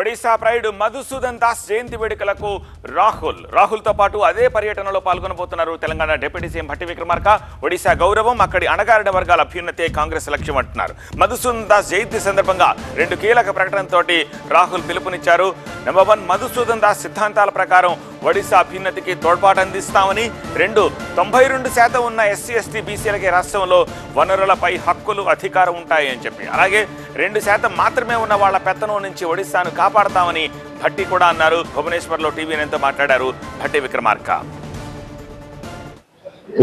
Odisha pride Madhusudan Das జయంతి వేడుకలకు రాహుల్. రాహుల్తో పాటు అదే పర్యటనలో పాల్గొనబోతున్నారు తెలంగాణ డిప్యూటీ సీఎం భట్టి విక్రమార్క. ఒడిశా గౌరవం అక్కడి అణగారిన వర్గాల అభ్యున్నతే కాంగ్రెస్ లక్ష్యం అంటున్నారు. మధుసూదన్ దాస్ జయంతి సందర్భంగా రెండు కీలక ప్రకటనతోటి రాహుల్ పిలుపునిచ్చారు. నెంబర్ వన్ మధుసూదన్ దాస్ సిద్ధాంతాల ప్రకారం ఒడిశా అభ్యున్నతికి తోడ్పాటు అందిస్తామని. రెండు తొంభై రెండు శాతం ఉన్న ఎస్సీ ఎస్టీ బీసీలకి రాష్ట్రంలో వనరులపై హక్కులు అధికారం ఉంటాయి అని చెప్పి. అలాగే రెండు శాతం మాత్రమే ఉన్న వాళ్ళ పెత్తనం నుంచి ఒడిశాను కాపాడతామని భట్టి కూడా అన్నారు. భువనేశ్వర్లో టీవీ నేనతో మాట్లాడారు భట్టి విక్రమార్క.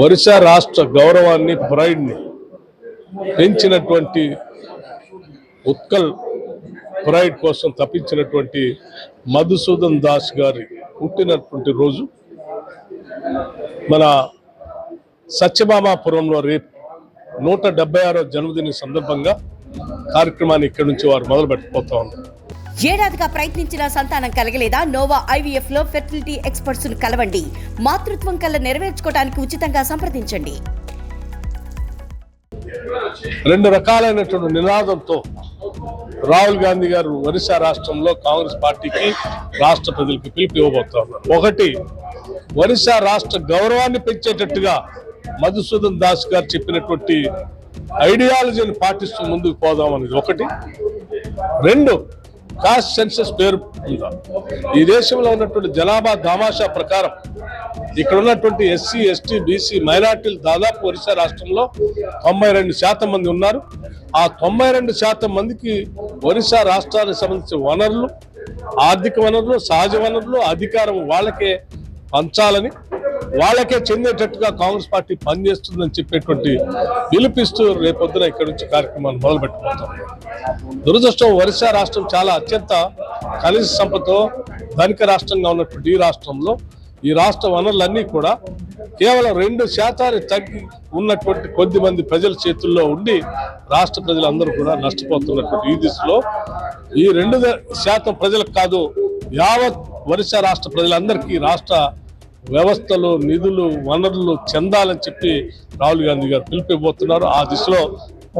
ఒరిస్సా రాష్ట్ర గౌరవాన్ని ప్రైడ్ని పెంచినటువంటి ఉత్కల్ ప్రైడ్ కోసం తప్పించినటువంటి మధుసూదన్ దాస్ గారి పుట్టినటువంటి రోజు. మన సత్యభామాపురంలో రేపు నూట డెబ్బై ఆరో జన్మదిన సందర్భంగా కార్యక్రమాన్ని ఇక్కడి నుంచి వారు మొదలు పెట్టబోతా ఉన్నారు. ఏడాదిగా ప్రయత్నించిన సంతానం కలగలేదా? నోవా ఐవీఎఫ్లో ఫెర్టిలిటీ ఎక్స్పర్ట్స్ను కలవండి. మాతృత్వం కల్లా నెరవేర్చుకోవడానికి ఉచితంగా సంప్రదించండి. రెండు రకాలైనటువంటి నినాదంతో రాహుల్ గాంధీ గారు ఒరిస్సా రాష్ట్రంలో కాంగ్రెస్ పార్టీకి రాష్ట్ర ప్రజలకు పిలుపు ఇవ్వబోతా ఉన్నారు ఒకటి ఒరిస్సా రాష్ట్ర గౌరవాన్ని పెంచేటట్టుగా మధుసూదన్ దాస్ గారు చెప్పినటువంటి ఐడియాలజీని పాటిస్తూ ముందుకు పోదాం అనేది ఒకటి. రెండు కాస్ట్ సెన్సస్ పేరు ఉందా ఈ దేశంలో ఉన్నటువంటి జనాభా దామాషా ప్రకారం ఇక్కడ ఉన్నటువంటి ఎస్సీ ఎస్టీ బీసీ మైనార్టీలు దాదాపు ఒరిస్సా రాష్ట్రంలో తొంభై రెండు శాతం మంది ఉన్నారు. ఆ తొంభై రెండు శాతం మందికి ఒరిస్సా రాష్ట్రానికి సంబంధించిన వనరులు ఆర్థిక వనరులు సహజ వనరులు అధికారం వాళ్ళకే పంచాలని వాళ్ళకే చెందేటట్టుగా కాంగ్రెస్ పార్టీ పనిచేస్తుందని చెప్పేటువంటి పిలుపిస్తూ రేపొద్దున ఇక్కడ నుంచి కార్యక్రమాన్ని మొదలుపెట్టుకుంటాం. దురదృష్టం ఒరిస్సా రాష్ట్రం చాలా అత్యంత ఖనిజ సంపదతో ధనిక రాష్ట్రంగా ఉన్నటువంటి ఈ రాష్ట్రంలో ఈ రాష్ట్ర వనరులన్నీ కూడా కేవలం రెండు శాతాన్ని తగ్గి ఉన్నటువంటి కొద్ది మంది ప్రజల చేతుల్లో ఉండి రాష్ట్ర ప్రజలందరూ కూడా నష్టపోతున్నటువంటి ఈ దిశలో ఈ రెండు శాతం ప్రజలకు కాదు యావత్ ఒరిస్సా రాష్ట్ర ప్రజలందరికీ రాష్ట్ర వ్యవస్థలు నిధులు వనరులు చెందాలని చెప్పి రాహుల్ గాంధీ గారు పిలిపిపోతున్నారు ఆ దిశలో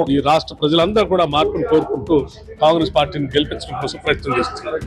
ఈ రాష్ట్ర ప్రజలందరూ కూడా మార్పును కోరుకుంటూ కాంగ్రెస్ పార్టీని గెలిపించడం కోసం ప్రయత్నం చేస్తున్నారు.